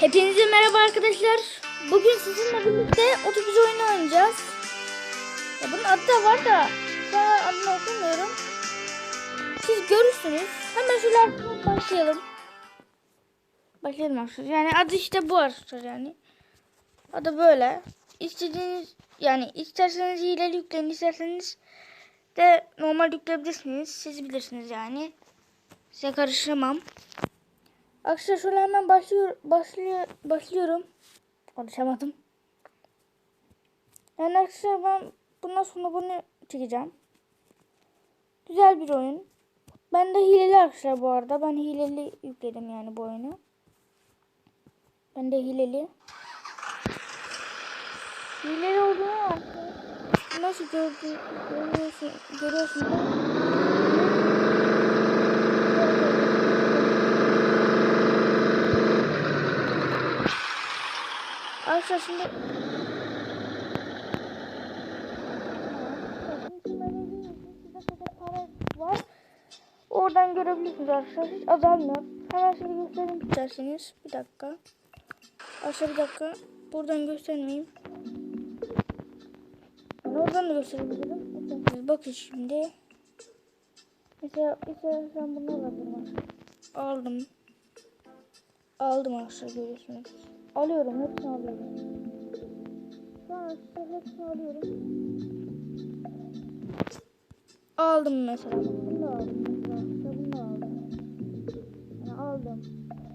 Hepinize merhaba arkadaşlar. Bugün sizinle birlikte otobüs oyunu oynayacağız. Ya bunun adı da var da an adını okumuyorum. Siz görürsünüz. Hemen şöyle başlayalım. Başlayalım arkadaşlar. Yani adı işte bu arkadaşlar yani. Adı böyle. İstediğiniz yani isterseniz hileli yükleyin isterseniz de normal yükleyebilirsiniz. Siz bilirsiniz yani. Size karışamam. Arkadaşlar şöyle hemen başlıyor, başlıyor, başlıyorum. Konuşamadım. Yani arkadaşlar ben bundan sonra bunu çekeceğim. Güzel bir oyun. Ben de hileli arkadaşlar bu arada. Ben hileli yükledim yani bu oyunu. Ben de hileli. Hileli olduğunu arkadaşlar nasıl gördüğünü görüyorsun, görüyorsunuz. Arkadaşlar şimdi. Oradan görebilirsiniz arkadaşlar. Hiç azalmıyor. Hemen şimdi göstereyim isterseniz. Bir dakika. Arkadaşlar bir dakika. Buradan göstermeyeyim. Yani oradan da gösterebilirim. Bakın şimdi. Mesela istersen bunu alabilirim. Aldım. Aldım arkadaşlar görüyorsunuz. Alıyorum hepsini alıyorum. Şu an hepsini alıyorum. Aldım mesela. Bunu da aldım mesela. Bunu da aldım. Yani aldım.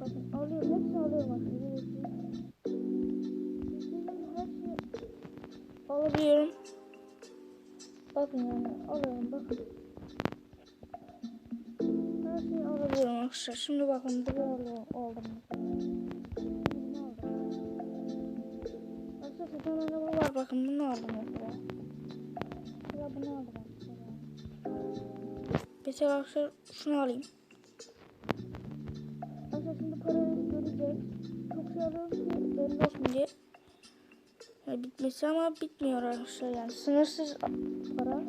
Bakın alıyorum. Hepsini alıyorum aslında. Alabiliyorum. Bakın yani alıyorum bakın. Her şeyi alabiliyorum arkadaşlar. Şimdi bakın bunu alıyorum. Aldım bakın bunu aldım mesela. Mesela bunu aldım mesela. Mesela arkadaşlar şunu alayım. Arkadaşlar şimdi parayı göreceğiz. Çok şey alıyorum ki olsun diye. Yani bitmesi ama bitmiyor arkadaşlar yani sınırsız para.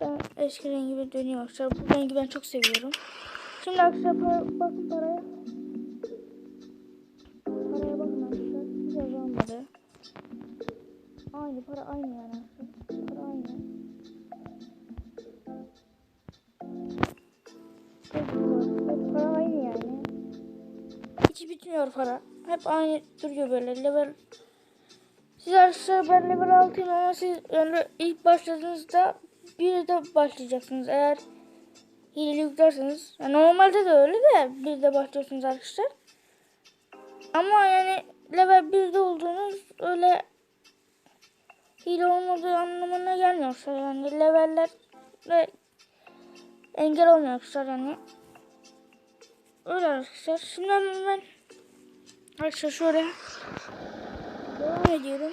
Ben eski rengi bir dönüyor arkadaşlar. Bu rengi ben çok seviyorum. Şimdi arkadaşlar para, bakın. Paraya Aynı para aynı yani. Para aynı. Hep para aynı yani. Hiç bitmiyor para. Hep aynı duruyor böyle level. Siz arkadaşlar ben level 6'yım ama siz yani ilk başladığınızda bir de başlayacaksınız. Eğer hileli yüklerseniz. Yani normalde de öyle de bir de başlıyorsunuz arkadaşlar. Ama yani level 1'de olduğunuz öyle hile olmadığı anlamına gelmiyor. arkadaşlar. Yani leveller ve engel olmuyor yani. Öyle arkadaşlar. Şimdi ben arkadaşlar şöyle devam ediyorum.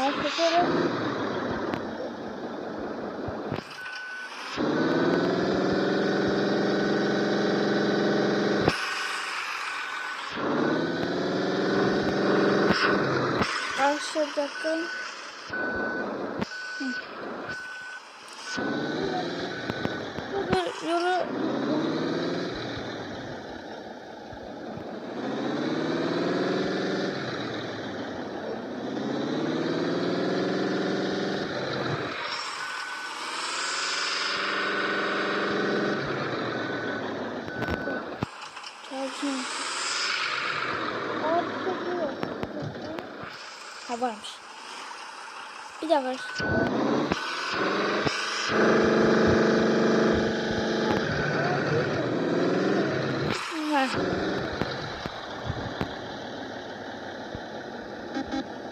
Arkadaşlar Hı. Böyle yolu Çalışıyor. Aa, bir şey yok. Ha varmış. Bir de var. Var.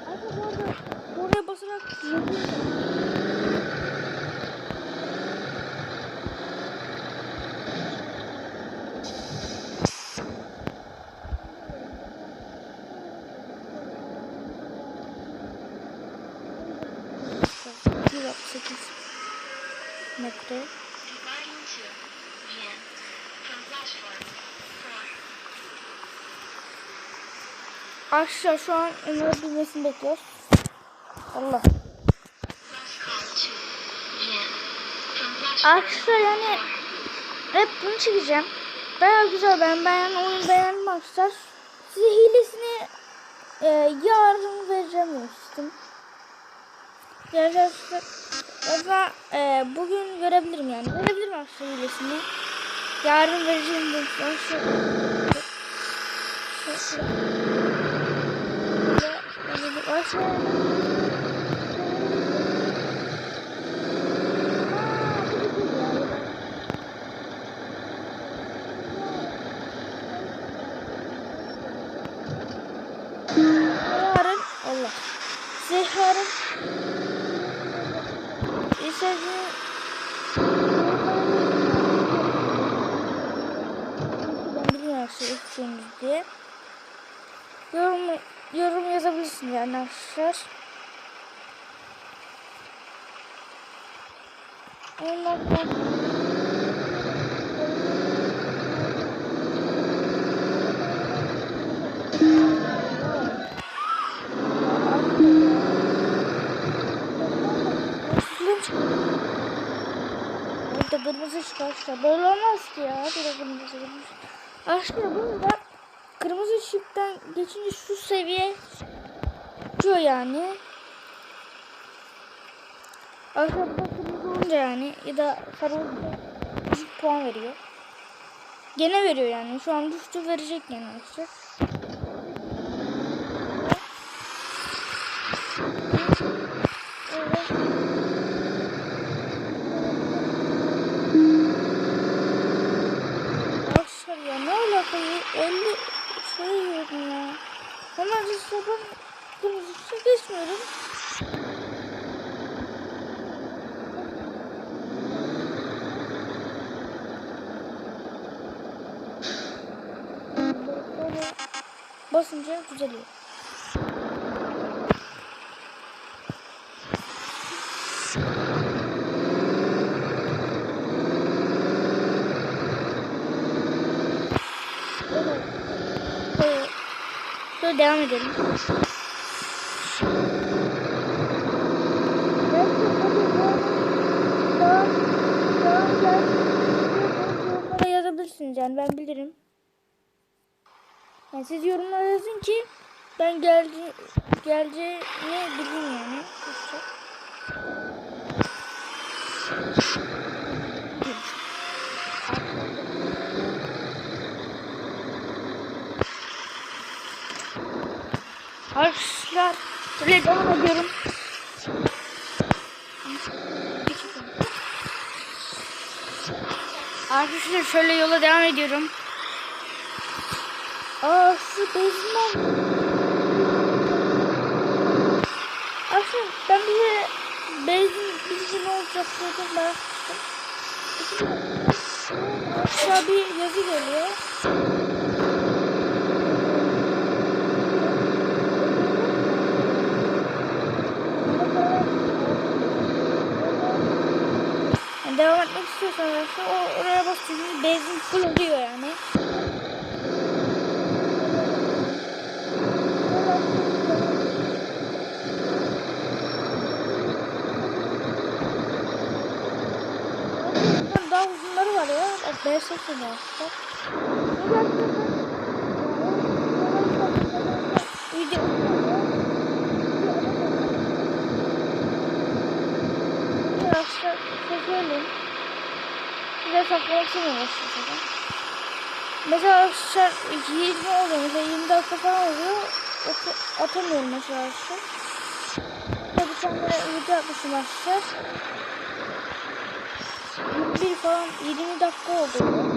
Abi bu arada oraya basarak 4. Arkadaşlar şu an Ömer'e bilmesini bekliyoruz. Allah. Arkadaşlar yani hep bunu çekeceğim. Baya güzel ben beğen oyun beğendim arkadaşlar. Size hilesini e, yarın vereceğim demiştim. Arkadaşlar ama e, bugün görebilirim yani. Görebilirim arkadaşlar hilesini. Yarın vereceğim demiştim. Şu, şu, böyle, aşağıya. Yarın Allah. İstediği ben bilmiyorum arkadaşlar istiyorsunuz diye. Yorum, yorum yazabilirsin yani arkadaşlar. Ondan sonra Film çıkıyor. Burada kırmızı çıkarsa böyle olmaz ki ya. Bir de kırmızı kırmızı. Aslında burada kırmızı ışıktan geçince şu seviye çıkıyor yani. Burada kırmızı olunca yani ya da sarı olunca puan veriyor. Gene veriyor yani. Şu an düştü verecek yani arkadaşlar. Evet. Arkadaşlar ya ne alaka ya? 50 şey yiyorum ya. Hemen Instagram kırmızısı geçmiyorum. Böyle basınca düzeliyor. Böyle, böyle, böyle devam edelim. Yazabilirsiniz yani ben bilirim. Yani siz yorumlara yazın ki ben geldi geleceğini bileyim yani. İşte. Arkadaşlar şöyle devam ediyorum. Arkadaşlar şöyle yola devam ediyorum. Aa şu bezmen. Arkadaşlar ben bir bezin bilgi ne olacak dedim ettim. Aşağı bir yazı geliyor. Devam etmek istiyorsanız o oraya basıyorsunuz benzin full oluyor yani. Daha uzunları var ya. B seçin ya. Video. Arkadaşlar size söyleyeyim. Size saklamak istemiyorum aslında. Mesela arkadaşlar 20 oluyor. Mesela 20 dakika falan oluyor. Oku- Atamıyorum mesela arkadaşlar. Ve bir tane video atmışım arkadaşlar. 21 falan 20 dakika oldu.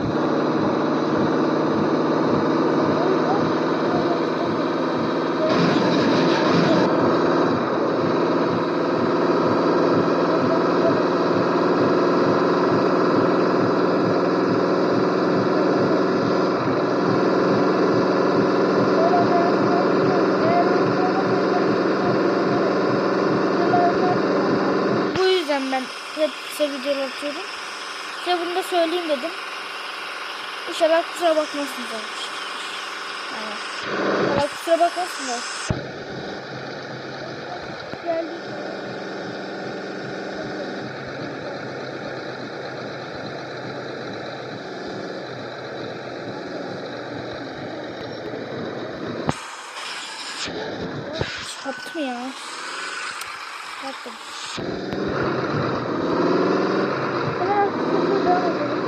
böyle videolar atıyorum. Size bunu da söyleyeyim dedim. İnşallah kusura bakmazsınız arkadaşlar. Evet. İnşallah kusura bakmazsınız. Geldik. Kaptım ya. Kaptım. Thank you.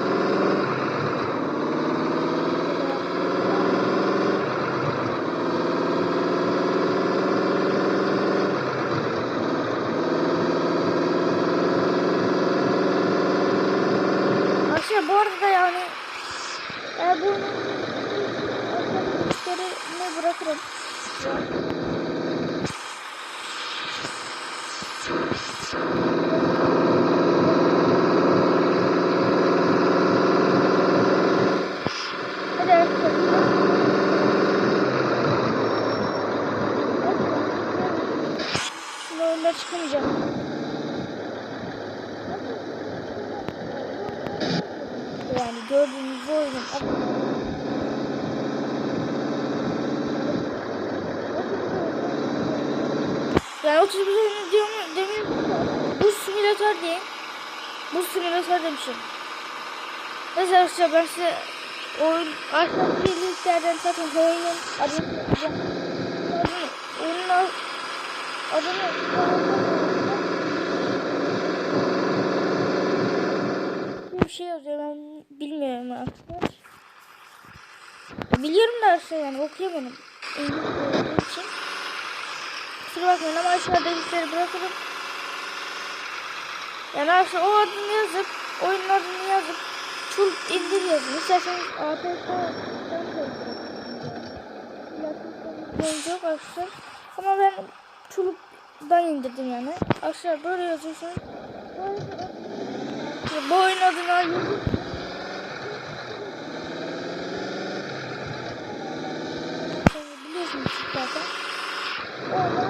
Oyunda çıkamayacağım. Yani gördüğünüz bu oyunun Yani 31 oyunu diyorum demin bu simülatör değil. Bu simülatör demişim. Neyse arkadaşlar ben size oyun aşağıdaki linklerden zaten oyunun adını. Adını, oyunun adını bir şey yazıyor ben bilmiyorum arkadaşlar. Biliyorum şey yani okuyamadım. Olduğu için. Kusura bakmayın ama aşağıda linkleri bırakırım. Yani aşağı o adını yazıp oyunun adını yazıp çul indir yazın. İsterseniz APK Oyuncu yok arkadaşlar. Ama ben çuluktan indirdim yani. Aşağı böyle yazıyorsunuz. Bu oyun adını yazın. Biliyorsunuz zaten. Orada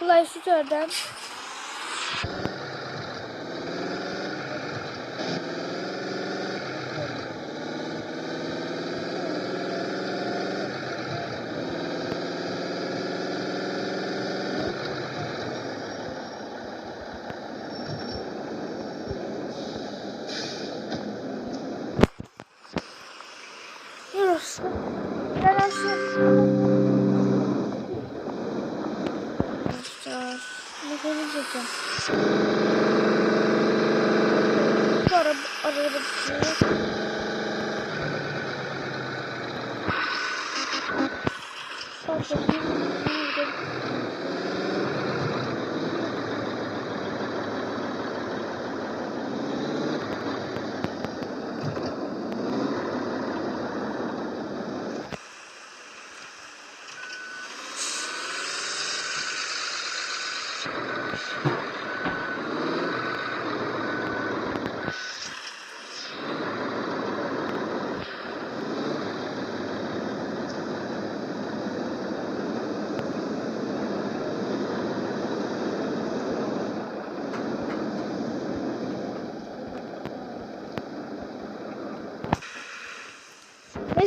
Play Store'dan Begitu.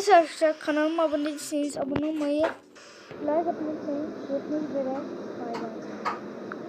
Neyse arkadaşlar kanalıma abone değilseniz abone olmayı, like atmayı unutmayın. Görüşmek üzere.